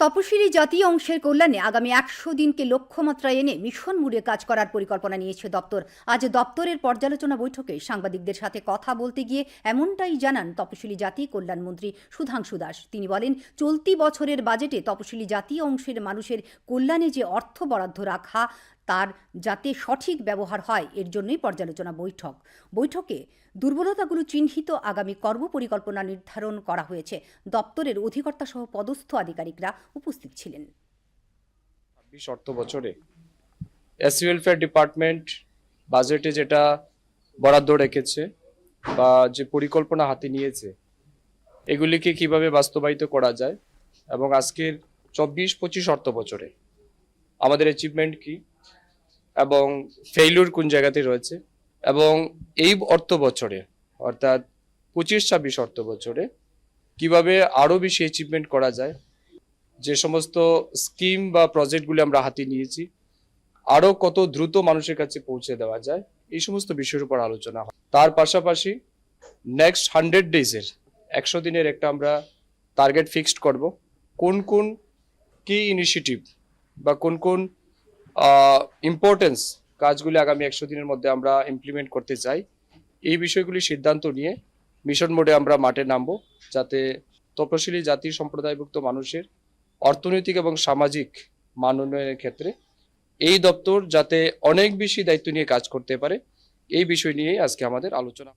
তপশিলি জাতি অংশের কল্যাণে আগামী একশো দিনকে লক্ষ্যমাত্রা এনে মিশন মুড়ে কাজ করার পরিকল্পনা নিয়েছে দপ্তর। আজ দপ্তরের পর্যালোচনা বৈঠকে সাংবাদিকদের সাথে কথা বলতে গিয়ে এমনটাই জানান তপশিলি জাতি কল্যাণমন্ত্রী সুধাংশু দাস। তিনি বলেন, চলতি বছরের বাজেটে তপশিলি জাতি অংশের মানুষের কল্যাণে যে অর্থ বরাদ্দ রাখা তার যাতে সঠিক ব্যবহার হয়, এর জন্যই পর্যালোচনা বৈঠক। বৈঠকে দুর্বলতাগুলো চিহ্নিত আগামী কর্ম পরিকল্পনা নির্ধারণ করা হয়েছে। দপ্তরের অধিকর্তা সহ পদস্থ আধিকারিকরা উপস্থিত ছিলেন। ছাব্বিশ অর্থ বছরে এসি ওয়েলফেয়ার ডিপার্টমেন্ট বাজেটে যেটা বরাদ্দ রেখেছে বা যে পরিকল্পনা হাতে নিয়েছে, এগুলিকে কীভাবে বাস্তবায়িত করা যায় এবং আজকের চব্বিশ পঁচিশ অর্থ বছরে আমাদের অ্যাচিভমেন্ট কি? এবং ফেইলুর কোন জায়গাতে রয়েছে এবং এই অর্থ বছরে, অর্থাৎ পঁচিশ, ছাব্বিশ অর্থ বছরে কীভাবে আরও বেশি অ্যাচিভমেন্ট করা যায়, যে সমস্ত স্কিম বা প্রজেক্টগুলি আমরা হাতে নিয়েছি আরও কত দ্রুত মানুষের কাছে পৌঁছে দেওয়া যায়, এই সমস্ত বিষয়ের উপর আলোচনা হয়। তার পাশাপাশি নেক্সট হান্ড্রেড ডেজের একশো দিনের একটা আমরা টার্গেট ফিক্সড করব। কোন কোন কি ইনিশিয়েটিভ বা কোন কোন ইম্পর্টেন্স কাজগুলি আগামী একশো দিনের মধ্যে আমরা ইমপ্লিমেন্ট করতে চাই। এই বিষয়গুলি সিদ্ধান্ত নিয়ে মিশন মোডে আমরা মাঠে নামবো যাতে তপশিলি জাতি সম্প্রদায়ভুক্ত মানুষের অর্থনৈতিক এবং সামাজিক মান উন্নয়নের ক্ষেত্রে এই দপ্তর যাতে অনেক বেশি দায়িত্ব নিয়ে কাজ করতে পারে, এই বিষয় নিয়েই আজকে আমাদের আলোচনা।